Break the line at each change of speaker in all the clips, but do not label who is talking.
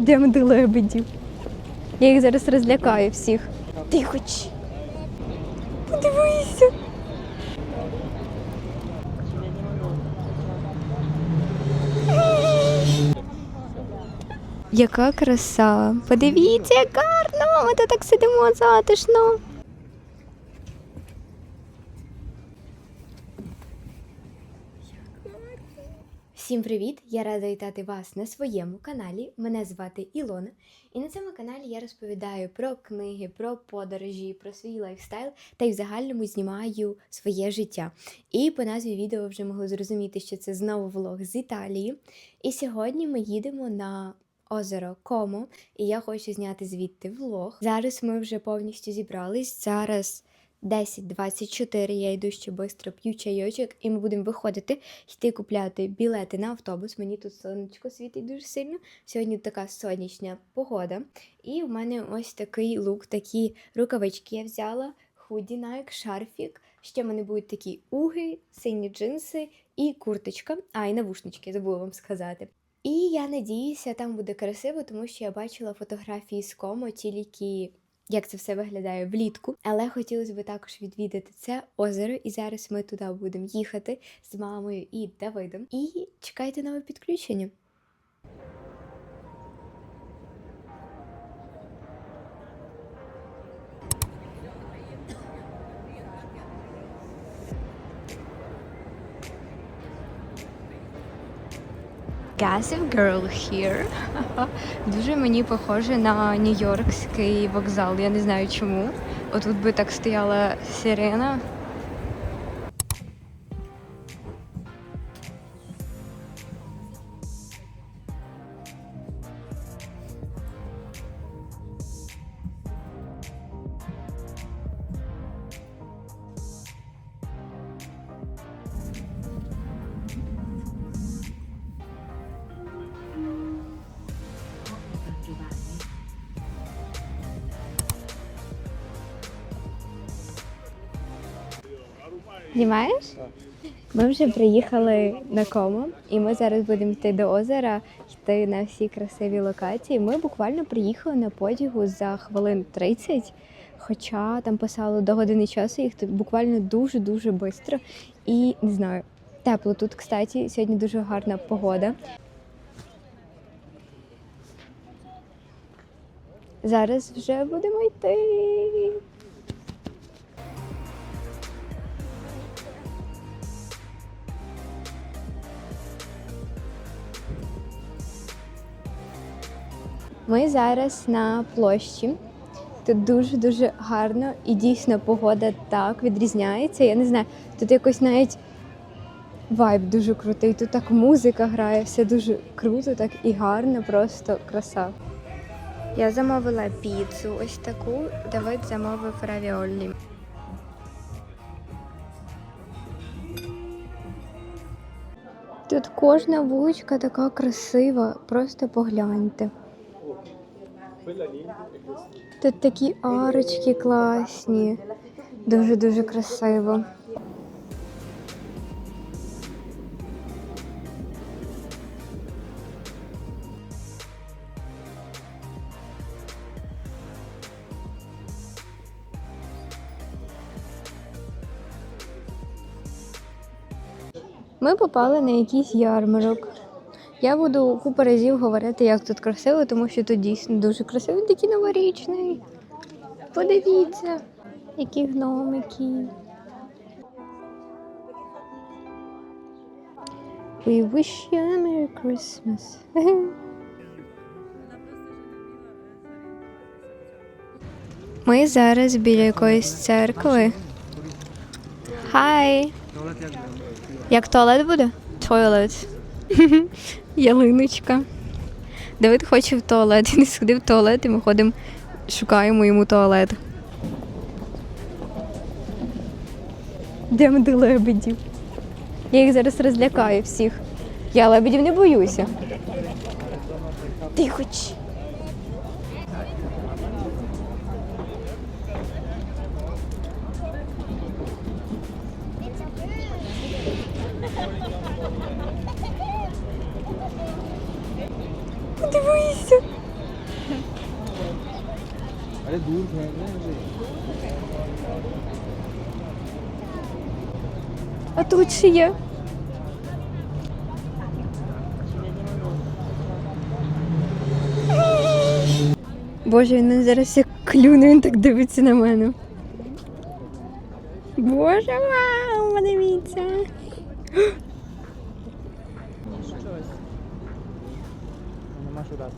Йдемо ми лебедів. Я їх зараз розлякаю всіх. Ти хоч. Подивися. Яка краса. Подивіться, як гарно. Ми тут так сидимо затишно. Всім привіт! Я рада вітати вас на своєму каналі. Мене звати Ілона, і на цьому каналі я розповідаю про книги, про подорожі, про свій лайфстайл та й в загальному знімаю своє життя. І по назві відео вже могли зрозуміти, що це знову влог з Італії. І сьогодні ми їдемо на озеро Комо, і я хочу зняти звідти влог. Зараз ми вже повністю зібрались. Зараз 10.24, я йду ще швидко п'ю чайочок, і ми будемо виходити, йти купляти білети на автобус. Мені тут сонечко світить дуже сильно. Сьогодні така сонячна погода. І в мене ось такий лук, такі рукавички я взяла, худі Nike, шарфік. Ще в мене будуть такі уги, сині джинси і курточка. А, і навушнички, забула вам сказати. І я надіюся, там буде красиво, тому що я бачила фотографії з комо тільки як це все виглядає влітку. Але хотілося б також відвідати це озеро, і зараз ми туди будемо їхати з мамою і Давидом. І чекайте нове підключення. Gossip Girl here. Дуже мені похоже на Нью-Йоркський вокзал. Я не знаю чому. Отут би так стояла сирена. Знімаєш? Ми вже приїхали на Комо, і ми зараз будемо йти до озера, йти на всі красиві локації. Ми буквально приїхали на потягу за хвилин 30, хоча там писало до години часу, їх тут буквально дуже-дуже швидко. І не знаю, тепло тут, кстати, сьогодні дуже гарна погода. Зараз вже будемо йти. Ми зараз на площі. Тут дуже-дуже гарно і дійсно погода так відрізняється. Я не знаю, тут якось навіть вайб дуже крутий. Тут так музика грає, все дуже круто, так і гарно, просто краса. Я замовила піцу ось таку, Давид замовив равіолі. Тут кожна вуличка така красива, просто погляньте. Тут такі арочки класні, дуже-дуже красиво. Ми попали на якийсь ярмарок. Я буду купу разів говорити, як тут красиво, тому що тут дійсно дуже красиво, такий новорічний. Подивіться, які гномики. We wish you a Merry Christmas. Ми зараз біля якоїсь церкви. Хай! Як туалет буде? Туалет. Ялиночка. Давид хоче в туалет. Він сходив в туалет, і ми ходимо, шукаємо йому туалет. Йдемо до лебедів. Я їх зараз розлякаю всіх. Я лебедів не боюся. Ти
अरे दूर फेंक रहे हैं अभी
А тут ще є. Боже, він мене зараз як клюне, він так дивиться на мене. Боже, вау, подивіться.
нема що дати.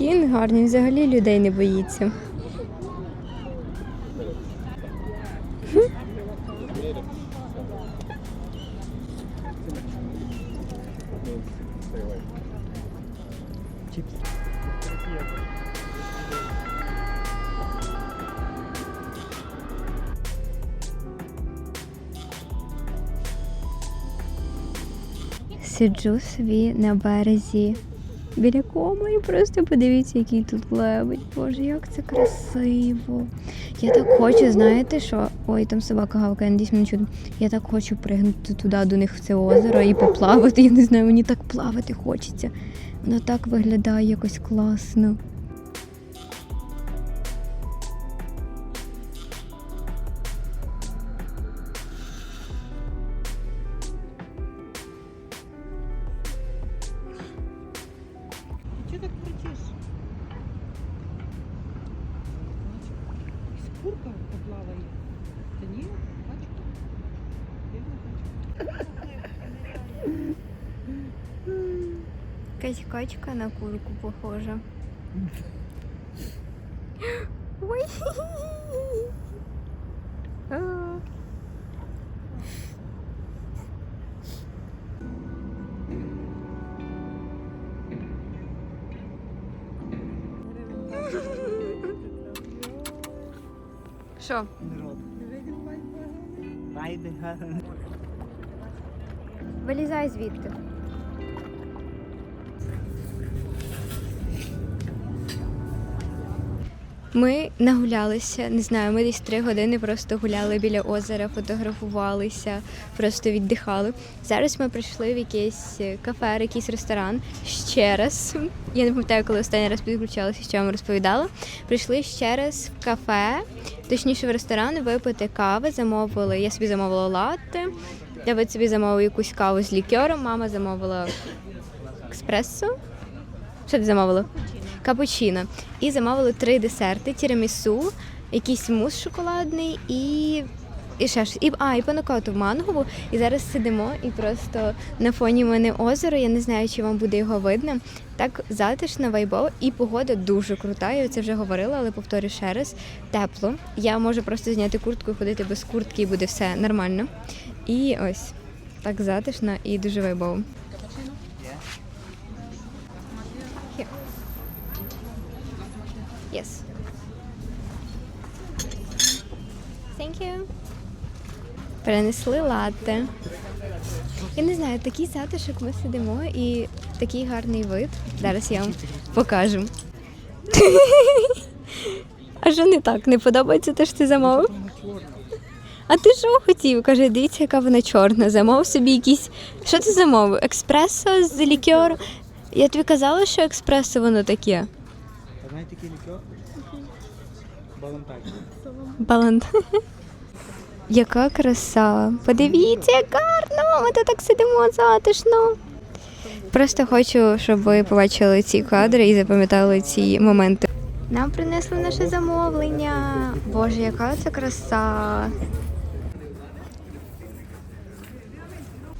Він гарний, взагалі людей не боїться. Сиджу собі на березі біля кома і просто подивіться, який тут лебедь. Боже, як це красиво. Я так хочу, знаєте що? Ой, там собака гавкає, надіюсь, мене чудо. Я так хочу пригнути туди до них в це озеро і поплавати. Я не знаю, мені так плавати хочеться. Воно так виглядає якось класно. На курку похожа. Ой. Що? Вилізай звідти. Ми нагулялися, не знаю, ми десь три години просто гуляли біля озера, фотографувалися, просто віддихали. Зараз ми прийшли в якесь кафе, якийсь ресторан ще раз. Я не пам'ятаю, коли останній раз підключалася, що я вам розповідала. Прийшли ще раз в кафе, точніше в ресторан, випити кави, замовили. Я собі замовила латте. Давид собі замовив якусь каву з лікером, мама замовила експресо. Що ти замовила? Капучино. І замовили три десерти: тірамісу, якийсь мус шоколадний і. І ще ж, і, а, і панакоту мангову. І зараз сидимо і просто на фоні мене озеро. Я не знаю, чи вам буде його видно. Так затишно, вайбово, і погода дуже крута. Я це вже говорила, але повторю ще раз. Тепло. Я можу просто зняти куртку і ходити без куртки, і буде все нормально. І ось так затишно і дуже вайбово. Here. Yes. Thank you. Принесли латте. Я не знаю, такий затишок ми сидимо і такий гарний вид. Зараз я вам покажу. А що не так? Не подобається те, що ти замовив? А ти що хотів? Каже, дивіться, яка вона чорна. Замовив собі якийсь. Що ти замовив? Експресо з лікером? Я тобі казала, що експресо воно таке.
А знаєте, який лікер? Балантак.
Балант. Яка краса. Подивіться, як гарно. Ми тут так сидимо затишно. Просто хочу, щоб ви побачили ці кадри і запам'ятали ці моменти. Нам принесли наше замовлення. Боже, яка це краса.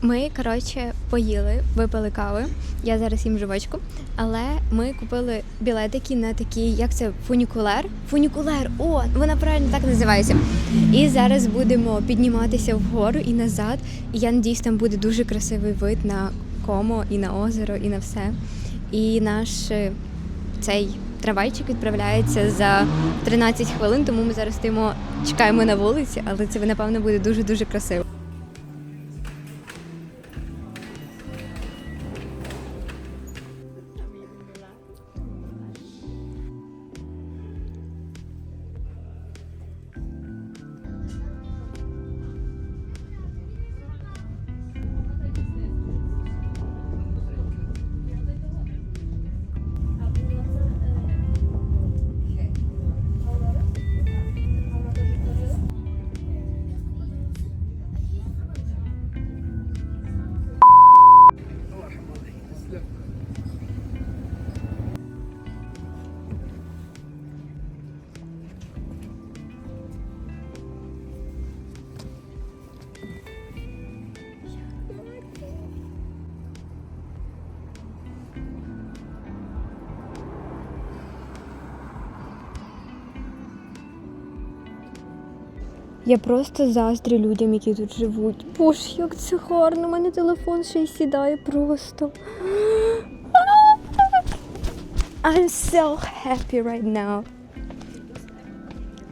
Ми, коротше, поїли, випили кави. Я зараз їм жувачку. Але ми купили білетики на такий, як це, фунікулер? Фунікулер, о, вона правильно так називається. І зараз будемо підніматися вгору і назад. І я надіюсь, там буде дуже красивий вид на комо, і на озеро, і на все. І наш е, цей трамвайчик відправляється за 13 хвилин, тому ми зараз стоїмо, чекаємо на вулиці, але це напевно буде дуже дуже красиво. Я просто заздрю людям, які тут живуть. Боже, як це гарно, у мене телефон ще й сідає просто. I'm so happy right now.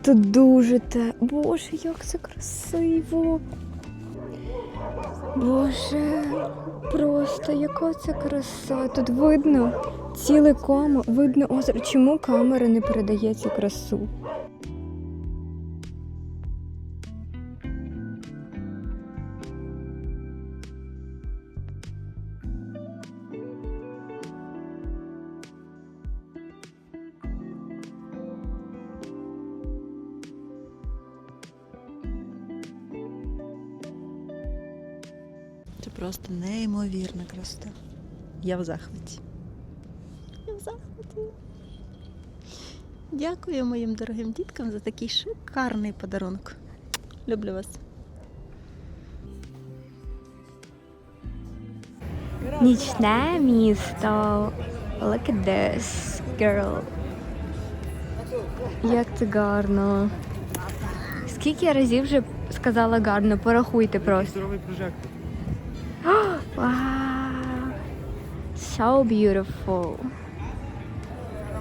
Тут дуже те. Боже, як це красиво. Боже, просто яка це краса. Тут видно ціликом, видно озеро. Чому камера не передає цю красу?
Просто неймовірна красота. Я в захваті. Я в захваті. Дякую моїм дорогим діткам за такий шикарний подарунок. Люблю вас.
Нічне місто. Look at this, girl. Як це гарно. Скільки я разів вже сказала гарно, порахуйте просто. Wow. So beautiful.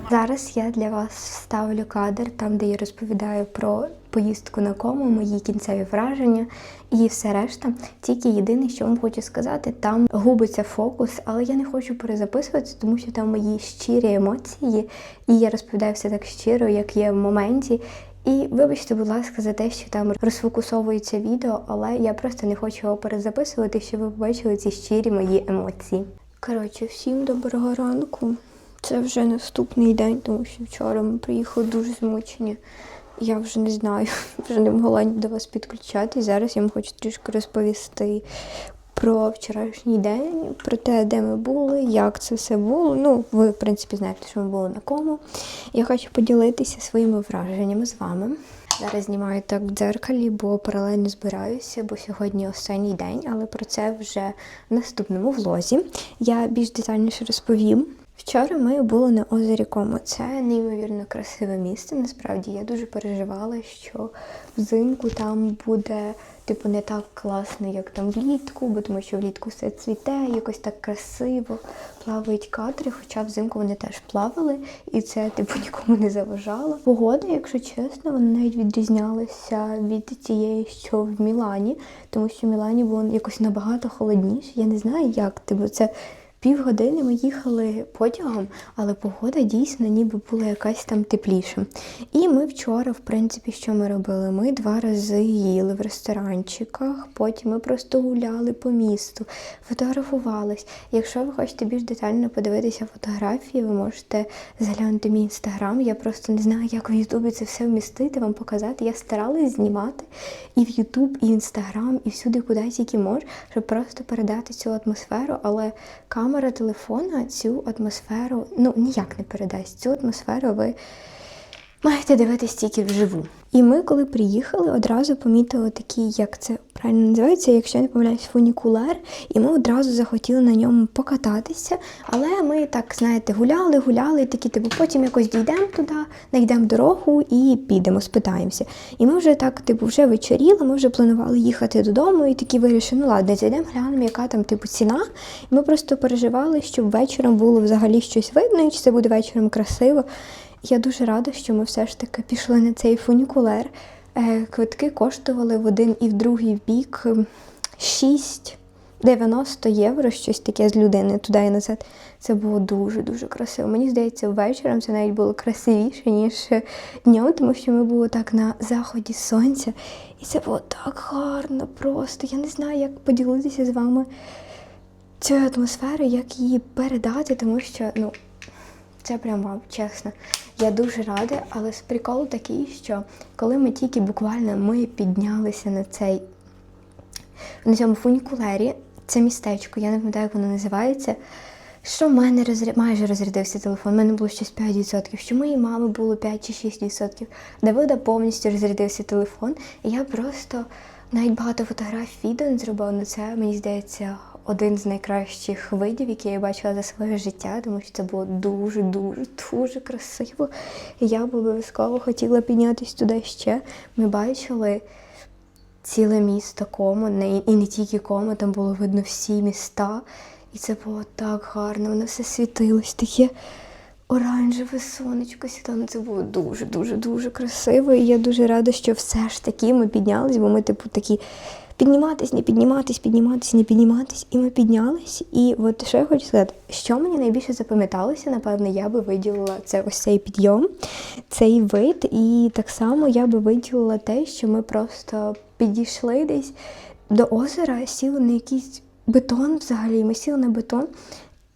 Зараз я для вас вставлю кадр там, де я розповідаю про поїздку на кому, мої кінцеві враження і все решта. Тільки єдине, що вам хочу сказати, там губиться фокус, але я не хочу перезаписувати, тому що там мої щирі емоції, і я розповідаю все так щиро, як є в моменті. І вибачте, будь ласка, за те, що там розфокусовується відео, але я просто не хочу його перезаписувати, щоб ви побачили ці щирі мої емоції. Коротше, всім доброго ранку. Це вже наступний день, тому що вчора ми приїхали дуже змучені. Я вже не знаю, вже не могла до вас підключати. Зараз я вам хочу трішки розповісти про вчорашній день, про те, де ми були, як це все було. Ну, ви, в принципі, знаєте, що ми були на кому. Я хочу поділитися своїми враженнями з вами. Зараз знімаю так в дзеркалі, бо паралельно збираюся, бо сьогодні останній день, але про це вже в наступному влозі. Я більш детальніше розповім. Вчора ми були на озері Комо. Це неймовірно красиве місце. Насправді я дуже переживала, що взимку там буде типу не так класно, як там влітку, бо тому що влітку все цвіте, якось так красиво плавають кадри, хоча взимку вони теж плавали, і це типу нікому не заважало. Погода, якщо чесно, вона навіть відрізнялася від тієї, що в Мілані, тому що в Мілані було якось набагато холодніше. Я не знаю, як типу це. Півгодини ми їхали потягом, але погода дійсно ніби була якась там тепліша. І ми вчора, в принципі, що ми робили? Ми два рази їли в ресторанчиках, потім ми просто гуляли по місту, фотографувались. Якщо ви хочете більш детально подивитися фотографії, ви можете заглянути мій інстаграм. Я просто не знаю, як в Ютубі це все вмістити, вам показати. Я старалась знімати і в Ютуб, і в Інстаграм, і всюди, куди тільки можу, щоб просто передати цю атмосферу, але камера телефона цю атмосферу ну ніяк не передасть. Цю атмосферу ви маєте дивитись тільки вживу. І ми, коли приїхали, одразу помітили такий, як це правильно називається, якщо я не помиляюсь, фунікулер, і ми одразу захотіли на ньому покататися. Але ми так, знаєте, гуляли, гуляли, такі, типу, потім якось дійдемо туди, знайдемо дорогу і підемо, спитаємося. І ми вже так, типу, вже вечоріли, ми вже планували їхати додому, і такі вирішили, ну ладно, зайдемо, глянемо, яка там типу ціна. І ми просто переживали, щоб вечором було взагалі щось видно, і чи це буде вечором красиво. Я дуже рада, що ми все ж таки пішли на цей фунікулер. Е, Квитки коштували в один і в другий бік ем, 6,90 євро, щось таке з людини туди і назад. Це було дуже-дуже красиво. Мені здається, вечором це навіть було красивіше, ніж днем, тому що ми були так на заході сонця. І це було так гарно просто. Я не знаю, як поділитися з вами цією атмосферою, як її передати, тому що, ну, це прям вау, чесно. Я дуже рада, але прикол такий, що коли ми тільки буквально ми піднялися на цей на цьому фунікулері, це містечко, я не пам'ятаю, як воно називається. Що в мене розря... майже розрядився телефон, у мене було щось 5%, що моїй мами було 5 чи 6%. Давида повністю розрядився телефон, і я просто навіть багато фотографій, відео не зробила, але це, мені здається, один з найкращих видів, які я бачила за своє життя, тому що це було дуже, дуже, красиво. І я б обов'язково хотіла піднятися туди ще. Ми бачили ціле місто Комо, і не тільки Комо, там було видно всі міста. І це було так гарно, воно все світилось, таке оранжеве сонечко сідало. Ну, Це було дуже, дуже, дуже красиво. І я дуже рада, що все ж таки ми піднялись, бо ми, типу, такі підніматись, не підніматись, підніматись, не підніматись. І ми піднялись. І от що я хочу сказати, що мені найбільше запам'яталося, напевно, я би виділила це ось цей підйом, цей вид. І так само я би виділила те, що ми просто підійшли десь до озера, сіли на якийсь бетон взагалі. Ми сіли на бетон,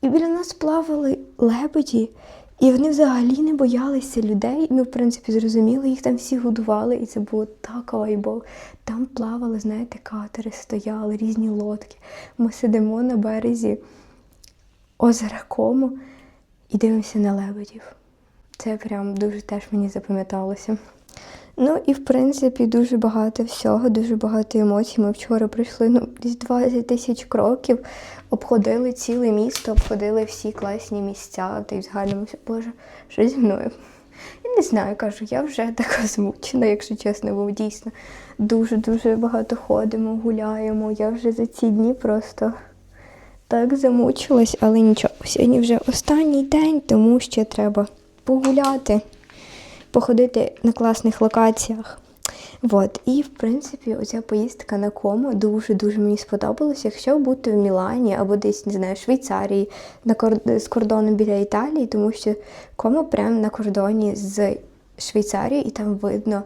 і біля нас плавали лебеді. І вони взагалі не боялися людей. Ми, в принципі, зрозуміли, їх там всі годували, і це було так вайбово. Там плавали, знаєте, катери стояли, різні лодки. Ми сидимо на березі озера Кому і дивимося на лебедів. Це прям дуже теж мені запам'яталося. Ну і в принципі дуже багато всього, дуже багато емоцій. Ми вчора пройшли ну, десь 20 тисяч кроків, обходили ціле місто, обходили всі класні місця. Та й все, Боже, що зі мною? Я не знаю, кажу, я вже така змучена, якщо чесно, бо дійсно дуже-дуже багато ходимо, гуляємо. Я вже за ці дні просто так замучилась, але нічого. Сьогодні вже останній день, тому ще треба погуляти походити на класних локаціях. От. І, в принципі, оця поїздка на Комо дуже-дуже мені сподобалася. Якщо бути в Мілані або десь, не знаю, Швейцарії, на кор... з кордону біля Італії, тому що Комо прямо на кордоні з Швейцарією, і там видно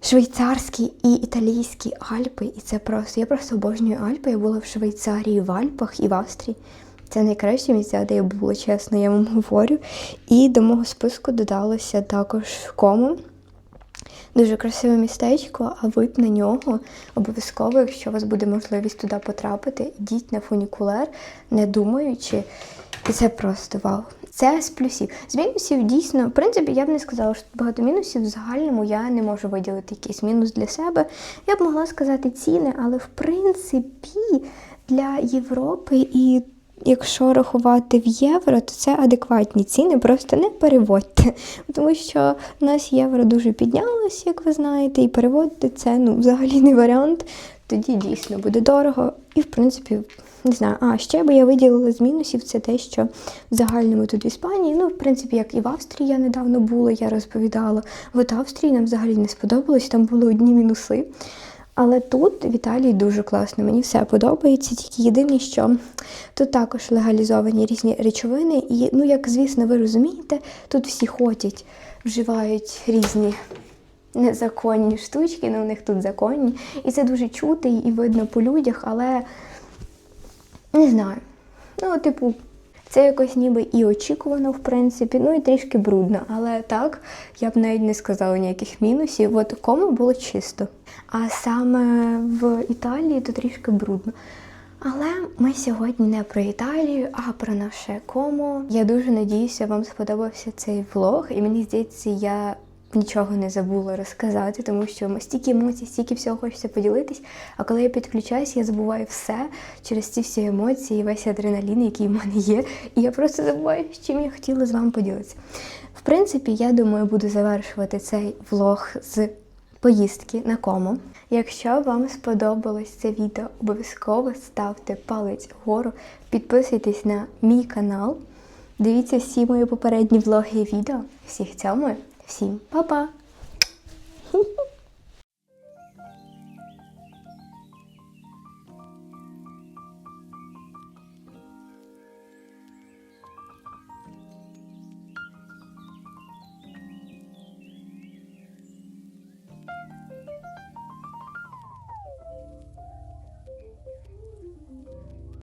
швейцарські і італійські Альпи. І це просто, я просто обожнюю Альпи. Я була в Швейцарії, в Альпах і в Австрії. Це найкращі місця, де я була, чесно, я вам говорю. І до мого списку додалося також Комо. Дуже красиве містечко, а вид на нього обов'язково, якщо у вас буде можливість туди потрапити, йдіть на фунікулер, не думаючи. І це просто вау. Це з плюсів. З мінусів дійсно, в принципі, я б не сказала, що багато мінусів. В загальному я не можу виділити якийсь мінус для себе. Я б могла сказати ціни, але в принципі для Європи і якщо рахувати в євро, то це адекватні ціни, просто не переводьте. Тому що в нас євро дуже піднялось, як ви знаєте, і переводити це ну, взагалі не варіант. Тоді дійсно буде дорого. І, в принципі, не знаю. А ще би я виділила з мінусів це те, що в загальному тут в Іспанії, ну, в принципі, як і в Австрії я недавно була, я розповідала. От Австрії нам взагалі не сподобалось, там були одні мінуси. Але тут в Італії дуже класно, мені все подобається. Тільки єдине, що тут також легалізовані різні речовини, і ну, як звісно, ви розумієте, тут всі ходять, вживають різні незаконні штучки, але у них тут законні. І це дуже чути і видно по людях, але не знаю. Ну, типу, це якось ніби і очікувано, в принципі, ну і трішки брудно. Але так, я б навіть не сказала ніяких мінусів. От кому було чисто. А саме в Італії то трішки брудно. Але ми сьогодні не про Італію, а про наше комо. Я дуже надіюся, вам сподобався цей влог, і мені здається, я нічого не забула розказати, тому що стільки емоцій, стільки всього хочеться поділитись. А коли я підключаюсь, я забуваю все через ці всі емоції, весь адреналін, який в мене є. І я просто забуваю, з чим я хотіла з вами поділитися. В принципі, я думаю, буду завершувати цей влог з поїздки на кому. Якщо вам сподобалось це відео, обов'язково ставте палець вгору, підписуйтесь на мій канал. Дивіться всі мої попередні влоги і відео. Всіх цьому, всім па-па!